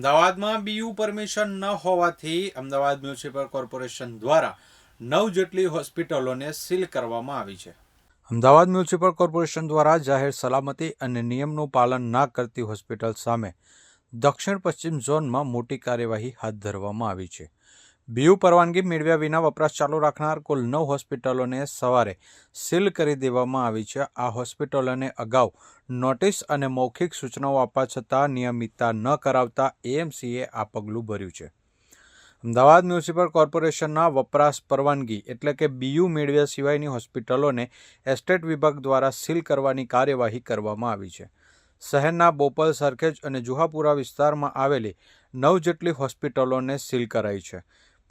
અમદાવાદમાં BU permission ન હોવાથી અમદાવાદ મ્યુનિસિપલ કોર્પોરેશન દ્વારા નવ જેટલી હોસ્પિટલોને સીલ કરવામાં આવી છે. અમદાવાદ મ્યુનિસિપલ કોર્પોરેશન દ્વારા જાહેર સલામતી અને નિયમનું પાલન ના કરતી હોસ્પિટલ સામે દક્ષિણ પશ્ચિમ ઝોનમાં મોટી કાર્યવાહી હાથ ધરવામાં આવી છે. બીયુ પરવાનગી મેળવ્યા વિના વપરાશ ચાલુ રાખનાર કુલ નવ હોસ્પિટલોને સવારે સીલ કરી દેવામાં આવી છે. આ હોસ્પિટલોને અગાઉ નોટિસ અને મૌખિક સૂચનાઓ આપવા છતાં નિયમિતતા ન કરાવતા એએમસીએ આ પગલું ભર્યું છે. અમદાવાદ મ્યુનિસિપલ કોર્પોરેશનના વપરાશ પરવાનગી એટલે કે બીયુ મેળવ્યા સિવાયની હોસ્પિટલોને એસ્ટેટ વિભાગ દ્વારા સીલ કરવાની કાર્યવાહી કરવામાં આવી છે. શહેરના બોપલ, સરખેજ અને જુહાપુરા વિસ્તારમાં આવેલી નવ જેટલી હોસ્પિટલોને સીલ કરાઈ છે.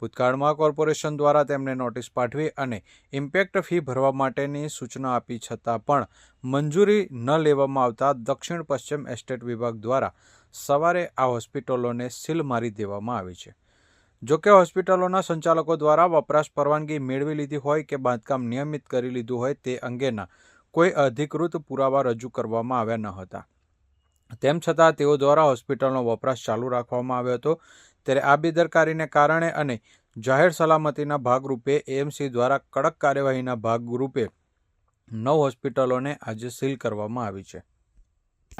ભૂતકાળમાં કોર્પોરેશન દ્વારા તેમને નોટિસ પાઠવી અને ઇમ્પેક્ટ ફી ભરવા માટેની સૂચના આપી છતાં પણ મંજૂરી ન લેવામાં આવતા દક્ષિણ પશ્ચિમ એસ્ટેટ વિભાગ દ્વારા સવારે આ હોસ્પિટલોને સીલ મારી દેવામાં આવી છે. જોકે હોસ્પિટલોના સંચાલકો દ્વારા વપરાશ પરવાનગી મેળવી લીધી હોય કે બાંધકામ નિયમિત કરી લીધું હોય તે અંગેના કોઈ અધિકૃત પુરાવા રજૂ કરવામાં આવ્યા ન હતા. તેમ છતાં તેઓ દ્વારા હોસ્પિટલનો વપરાશ ચાલુ રાખવામાં આવ્યો હતો. ત્યારે આ બેદરકારીને કારણે અને જાહેર સલામતીના ભાગરૂપે એએમસી દ્વારા કડક કાર્યવાહીના ભાગરૂપે નવ હોસ્પિટલોને આજે સીલ કરવામાં આવી છે.